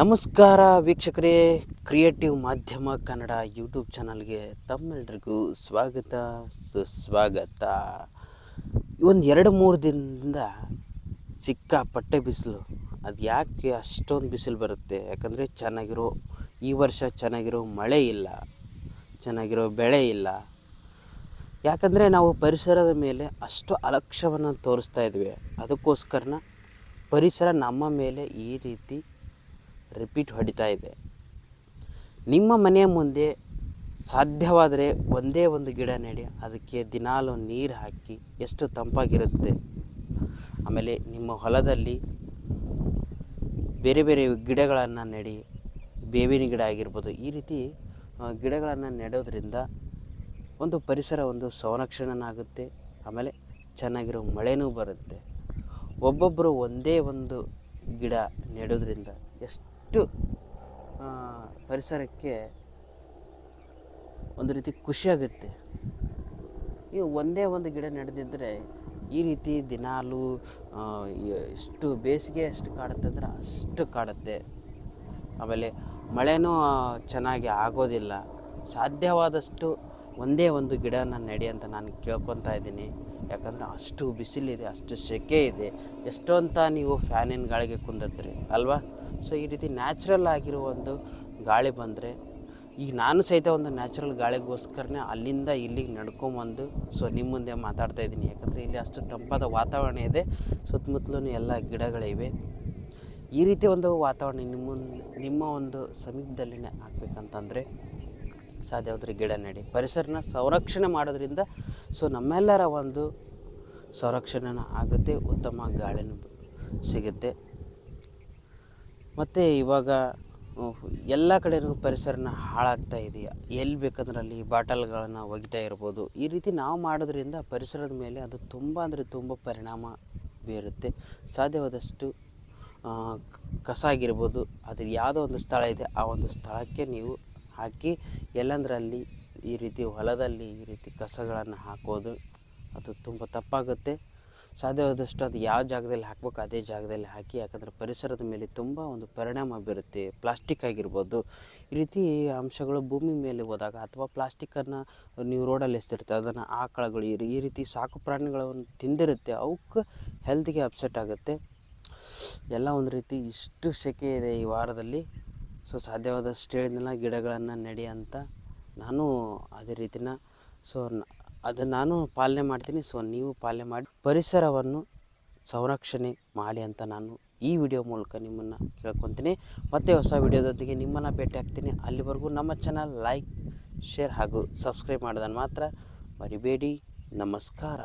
ನಮಸ್ಕಾರ ವೀಕ್ಷಕರೇ ಕ್ರಿಯೇಟಿವ್ ಮಾಧ್ಯಮ ಕನ್ನಡ ಯೂಟ್ಯೂಬ್ ಚಾನಲ್ಗೆ ತಮ್ಮೆಲ್ರಿಗೂ ಸ್ವಾಗತ, ಸುಸ್ವಾಗತ. ಒಂದು ಎರಡು ಮೂರು ದಿನದಿಂದ ಸಿಕ್ಕಾಪಟ್ಟೆ ಬಿಸಿಲು. ಅದು ಯಾಕೆ ಅಷ್ಟೊಂದು ಬಿಸಿಲು ಬರುತ್ತೆ? ಯಾಕಂದರೆ ಚೆನ್ನಾಗಿರೋ, ಈ ವರ್ಷ ಚೆನ್ನಾಗಿರೋ ಮಳೆ ಇಲ್ಲ, ಚೆನ್ನಾಗಿರೋ ಬೆಳೆ ಇಲ್ಲ. ಯಾಕಂದರೆ ನಾವು ಪರಿಸರದ ಮೇಲೆ ಅಷ್ಟು ಅಲಕ್ಷ್ಯವನ್ನು ತೋರಿಸ್ತಾ ಇದ್ವಿ. ಅದಕ್ಕೋಸ್ಕರನ ಪರಿಸರ ನಮ್ಮ ಮೇಲೆ ಈ ರೀತಿ ರಿಪೀಟ್ ಹೊಡಿತಾ ಇದೆ. ನಿಮ್ಮ ಮನೆಯ ಮುಂದೆ ಸಾಧ್ಯವಾದರೆ ಒಂದೇ ಒಂದು ಗಿಡ ನೆಡಿ, ಅದಕ್ಕೆ ದಿನಾಲು ನೀರು ಹಾಕಿ ಎಷ್ಟು ತಂಪಾಗಿರುತ್ತೆ. ಆಮೇಲೆ ನಿಮ್ಮ ಹೊಲದಲ್ಲಿ ಬೇರೆ ಬೇರೆ ಗಿಡಗಳನ್ನು ನೆಡಿ, ಬೇವಿನ ಗಿಡ ಆಗಿರ್ಬೋದು, ಈ ರೀತಿ ಗಿಡಗಳನ್ನು ನೆಡೋದ್ರಿಂದ ಒಂದು ಪರಿಸರ ಒಂದು ಸಂರಕ್ಷಣೆನಾಗುತ್ತೆ. ಆಮೇಲೆ ಚೆನ್ನಾಗಿರೋ ಮಳೆನೂ ಬರುತ್ತೆ. ಒಬ್ಬೊಬ್ಬರು ಒಂದೇ ಒಂದು ಗಿಡ ನೆಡೋದ್ರಿಂದ ಎಷ್ಟು ಆ, ಪರಿಸರಕ್ಕೆ ಒಂದು ರೀತಿ ಖುಷಿಯಾಗುತ್ತೆ ಈ ಒಂದೇ ಒಂದು ಗಿಡ ನಡೆದಿದ್ದರೆ ಈ ರೀತಿ ದಿನಾಲು ಎಷ್ಟು ಬೇಸಿಗೆ ಎಷ್ಟು ಕಾಡುತ್ತೆ ಅಂದರೆ ಅಷ್ಟು ಕಾಡುತ್ತೆ. ಆಮೇಲೆ ಮಳೆನೂ ಚೆನ್ನಾಗಿ ಆಗೋದಿಲ್ಲ. ಸಾಧ್ಯವಾದಷ್ಟು ಒಂದೇ ಒಂದು ಗಿಡನ ನೆಡಿ ಅಂತ ನಾನು ಕೇಳ್ಕೊತಾ ಇದ್ದೀನಿ. ಯಾಕಂದರೆ ಅಷ್ಟು ಬಿಸಿಲಿದೆ ಅಷ್ಟು ಸೆಕೆ ಇದೆ. ಎಷ್ಟೊಂತ ನೀವು ಫ್ಯಾನಿನ ಗಾಳಿಗೆ ಕುಂದಿರ್ತೀರಿ ಅಲ್ವಾ? ಸೊ ಈ ರೀತಿ ನ್ಯಾಚುರಲ್ ಆಗಿರೋ ಒಂದು ಗಾಳಿ ಬಂದರೆ, ಈಗ ನಾನು ಸಹಿತ ಒಂದು ನ್ಯಾಚುರಲ್ ಗಾಳಿಗೋಸ್ಕರನೇ ಅಲ್ಲಿಂದ ಇಲ್ಲಿಗೆ ನಡ್ಕೊಂಬಂದು, ಸೊ ನಿಮ್ಮ ಮುಂದೆ ಮಾತಾಡ್ತಾ ಇದ್ದೀನಿ. ಯಾಕಂದರೆ ಇಲ್ಲಿ ಅಷ್ಟು ತಂಪಾದ ವಾತಾವರಣ ಇದೆ ಸುತ್ತಮುತ್ತಲೂ ಎಲ್ಲ ಗಿಡಗಳಿವೆ. ಈ ರೀತಿ ಒಂದು ವಾತಾವರಣ ನಿಮ್ಮ ನಿಮ್ಮ ಒಂದು ಸಮೀಪದಲ್ಲಿನೇ ಆಗ್ಬೇಕಂತಂದರೆ ಸಾಧ್ಯವಾದರೆ ಗಿಡ ನೆಡಿ. ಪರಿಸರನ ಸಂರಕ್ಷಣೆ ಮಾಡೋದ್ರಿಂದ, ಸೊ ನಮ್ಮೆಲ್ಲರ ಒಂದು ಸಂರಕ್ಷಣೆ ಆಗುತ್ತೆ, ಉತ್ತಮ ಗಾಳಿನೂ ಸಿಗುತ್ತೆ. ಮತ್ತು ಇವಾಗ ಎಲ್ಲ ಕಡೆಯೂ ಪರಿಸರನ ಹಾಳಾಗ್ತಾ ಇದೆಯಾ? ಎಲ್ಲಿ ಬೇಕಂದ್ರೆ ಅಲ್ಲಿ ಬಾಟಲ್ಗಳನ್ನು ಒಗಿತಾ ಇರ್ಬೋದು? ಈ ರೀತಿ ನಾವು ಮಾಡೋದ್ರಿಂದ ಪರಿಸರದ ಮೇಲೆ ಅದು ತುಂಬ ಅಂದರೆ ತುಂಬ ಪರಿಣಾಮ ಬೀರುತ್ತೆ. ಸಾಧ್ಯವಾದಷ್ಟು ಕಸ ಆಗಿರ್ಬೋದು ಅದು ಯಾವುದೋ ಒಂದು ಸ್ಥಳ ಇದೆ, ಆ ಒಂದು ಸ್ಥಳಕ್ಕೆ ನೀವು ಹಾಕಿ, ಎಲ್ಲಂದ್ರಲ್ಲಿ ಈ ರೀತಿ ಹೊಲದಲ್ಲಿ ಈ ರೀತಿ ಕಸಗಳನ್ನು ಹಾಕೋದು, ಅದು ತುಂಬ ತಪ್ಪಾಗುತ್ತೆ. ಸಾಧ್ಯವಾದಷ್ಟು ಅದು ಯಾವ ಜಾಗದಲ್ಲಿ ಹಾಕ್ಬೇಕು ಅದೇ ಜಾಗದಲ್ಲಿ ಹಾಕಿ, ಯಾಕಂದರೆ ಪರಿಸರದ ಮೇಲೆ ತುಂಬ ಒಂದು ಪರಿಣಾಮ ಬೀರುತ್ತೆ. ಪ್ಲಾಸ್ಟಿಕ್ ಆಗಿರ್ಬೋದು. ಈ ರೀತಿ ಅಂಶಗಳು ಭೂಮಿ ಮೇಲೆ ಹೋದಾಗ ಅಥವಾ ಪ್ಲಾಸ್ಟಿಕನ್ನು ನೀವು ರೋಡಲ್ಲಿ ಎಸ್ತಿರ್ತೀರ, ಅದನ್ನು ಆಕಳಗಳು, ಈ ರೀತಿ ಸಾಕು ಪ್ರಾಣಿಗಳನ್ನು ತಿಂದಿರುತ್ತೆ, ಅವಕ್ಕೆ ಹೆಲ್ತ್ಗೆ ಅಪ್ಸೆಟ್ ಆಗುತ್ತೆ. ಎಲ್ಲ ಒಂದು ರೀತಿ ಇಷ್ಟು ಸೆಕೆ ಇದೆ ಈ ವಾರದಲ್ಲಿ. ಸೊ ಸಾಧ್ಯವಾದಷ್ಟು ಹೇಳಿದ್ನೆಲ್ಲ, ಗಿಡಗಳನ್ನು ನೆಡಿ ಅಂತ. ನಾನು ಅದೇ ರೀತಿನ ಸೊ ಅದು ನಾನು ಪಾಲನೆ ಮಾಡ್ತೀನಿ. ಸೊ ನೀವು ಪಾಲನೆ ಮಾಡಿ ಪರಿಸರವನ್ನು ಸಂರಕ್ಷಣೆ ಮಾಡಿ ಅಂತ ನಾನು ಈ ವಿಡಿಯೋ ಮೂಲಕ ನಿಮ್ಮನ್ನು ಕೇಳ್ಕೊತೀನಿ. ಮತ್ತೆ ಹೊಸ ವಿಡಿಯೋದೊಂದಿಗೆ ನಿಮ್ಮನ್ನು ಭೇಟಿ ಆಗ್ತೀನಿ. ಅಲ್ಲಿವರೆಗೂ ನಮ್ಮ ಚಾನಲ್ ಲೈಕ್ ಶೇರ್ ಹಾಗೂ ಸಬ್ಸ್ಕ್ರೈಬ್ ಮಾಡೋದನ್ನು ಮಾತ್ರ ಮರಿಬೇಡಿ. ನಮಸ್ಕಾರ.